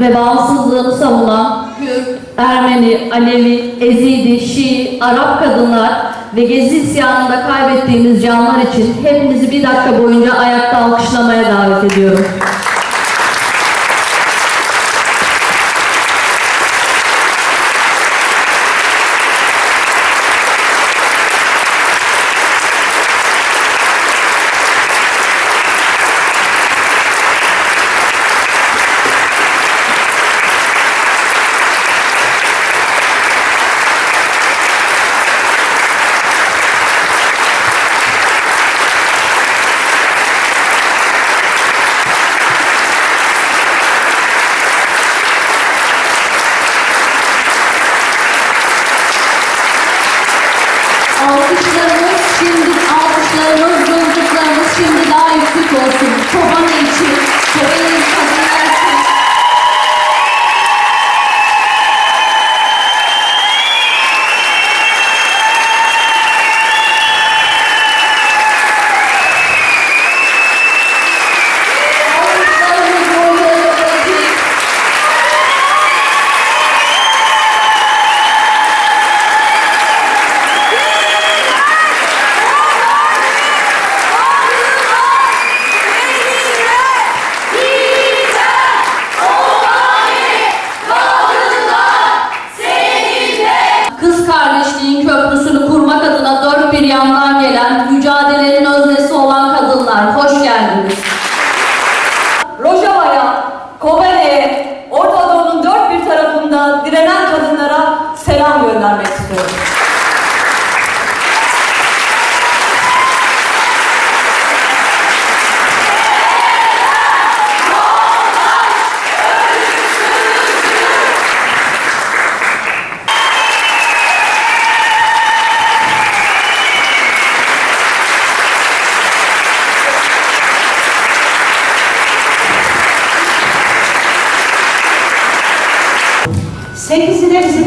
Ve bağımsızlığını savunan Kürt, Ermeni, Alevi, Ezidi, Şii, Arap kadınlar ve Gezi isyanında kaybettiğimiz canlar için hepinizi bir dakika boyunca ayakta alkışlamaya davet ediyorum.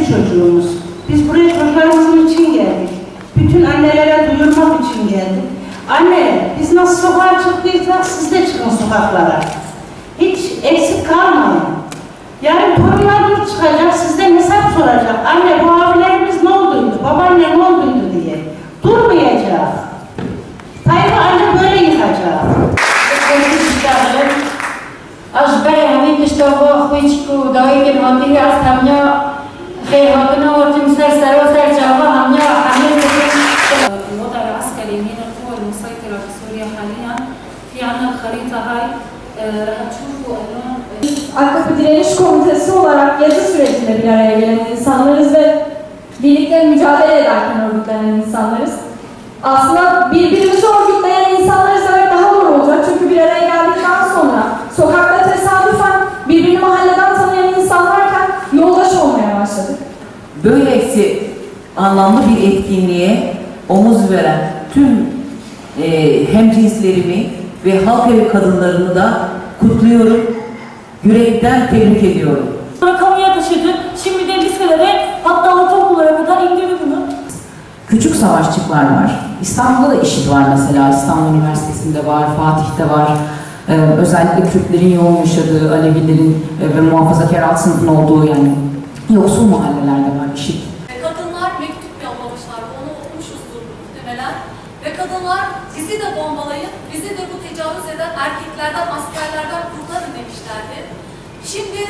çocuğumuz. Biz buraya çocuklarımızın için geldik. Bütün annelere duyurmak için geldik. Anne, biz nasıl sokağa çıktıysak siz de çıkın sokaklara. Hiç eksik kalmayın. Yarın torunlarımız çıkacak, sizden hesap soracak. Anne bu abilerimiz ne olduydu, babaanne ne olduydu diye. Durmayacağız. Tayyip anca böyle yıkacağız. Аж бе, а вие ще го хуичко, да ви ги мандига, سر سر و سر جاوا همیا همه الوضع العسكري من القوى المسيطرة في سوريا حاليا في عنا الخريطة هاي آه، رح تشوفوا انه AKP Direniş Komitesi olarak yazı sürecinde bir araya gelen insanlarız ve birlikte mücadele ederken örgütlenen insanlarız. Aslında birbirimizi örgütleyen Böylesi anlamlı bir etkinliğe omuz veren tüm e, hemcinslerimi ve halk evi kadınlarını da kutluyorum. Yürekten tebrik ediyorum. Sonra Kamuya taşıdı. Şimdi de liselere hatta ortaokullara kadar indirdi bunu. Küçük savaşçıklar var. İstanbul'da da işit var mesela. İstanbul Üniversitesi'nde var, Fatih'te var. Ee, özellikle Kürtlerin yoğun yaşadığı, Alevilerin e, ve muhafazakar alt sınıfın olduğu yani yoksul mahallelerde IŞİD. Ve kadınlar mektup yollamışlar. Onu okumuşuzdur muhtemelen. Ve kadınlar bizi de bombalayın, bizi de bu tecavüz eden erkeklerden, askerlerden kurtarın demişlerdi. Şimdi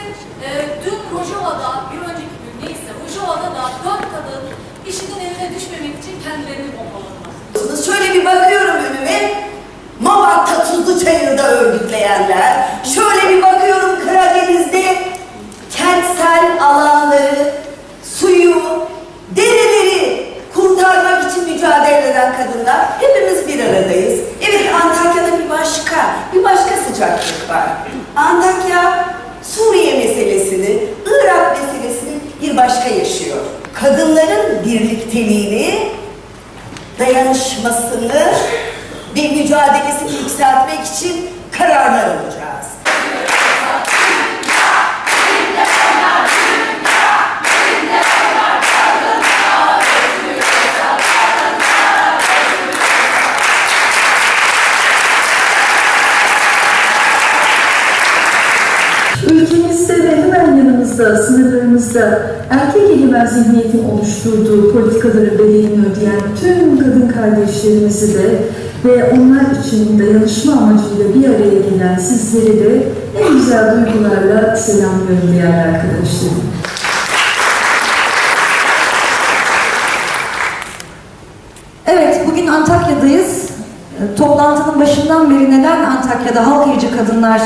e, dün Rojava'da, bir önceki gün neyse Rojava'da da dört kadın işinin eline düşmemek için kendilerini bombaladılar. Şöyle bir bakıyorum önüme. Mamak'ta tuzlu çayırda örgütleyenler. Şöyle bir bakıyorum Karadeniz'de kentsel alanları, suyu, dereleri kurtarmak için mücadele eden kadınlar. Hepimiz bir aradayız. Evet Antakya'da bir başka, bir başka sıcaklık var. Antakya Suriye meselesini, Irak meselesini bir yaşıyor. Kadınların birlikteliğini dayanışmasını ve mücadelesini yükseltmek için kararlar alacağız. Ülkemizde ve hemen yanımızda, sınırlarımızda egemen zihniyetin oluşturduğu politikaların bedelini ödeyen tüm kadın kardeşlerimizi de ve onlar için dayanışma amacıyla bir araya gelen sizleri de en güzel duygularla selamlıyorum değerli arkadaşlarım. Evet, bugün Antakya'dayız. Toplantının başından beri neden Antakya'da halk eğici kadınlar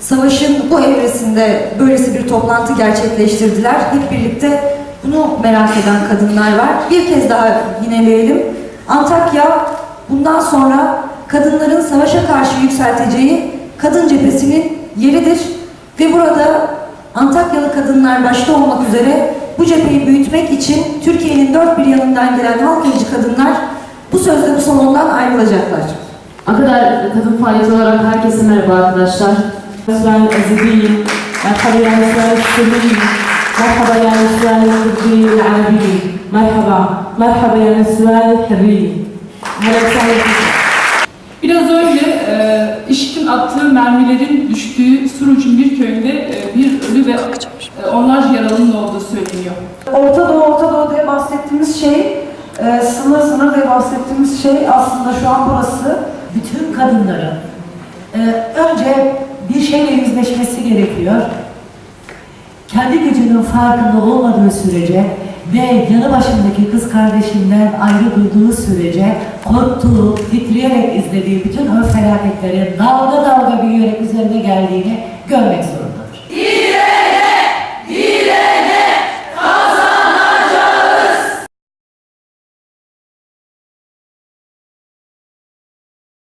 savaşın bu evresinde böylesi bir toplantı gerçekleştirdiler. Hep birlikte bunu merak eden kadınlar var. Bir kez daha yineleyelim. Antakya bundan sonra kadınların savaşa karşı yükselteceği kadın cephesinin yeridir. Ve burada Antakyalı kadınlar başta olmak üzere bu cepheyi büyütmek için Türkiye'nin dört bir yanından gelen halk eğici kadınlar bu sözde bu salondan ayrılacaklar. Akadar Kadın Faaliyeti olarak herkese merhaba arkadaşlar. Neslihan Ezidiyim, merhaba ya Neslihan Merhaba ya Neslihan Kudri Arabi, merhaba, merhaba ya Neslihan Hariri. Merhaba Biraz önce e, IŞİD'in attığı mermilerin düştüğü Suruç'un bir köyünde e, bir ölü ve e, onlarca yaralının olduğu söyleniyor. Orta Doğu, Orta Doğu diye bahsettiğimiz şey, e, sınır sınır diye bahsettiğimiz şey aslında şu an burası. bütün kadınların e, önce bir şeyle yüzleşmesi gerekiyor kendi gücünün farkında olmadığı sürece ve yanı başındaki kız kardeşinden ayrı duyduğu sürece korktuğu, titreyerek izlediği bütün ön felaketlerin dalga dalga büyüyerek üzerine geldiğini görmek zorunda.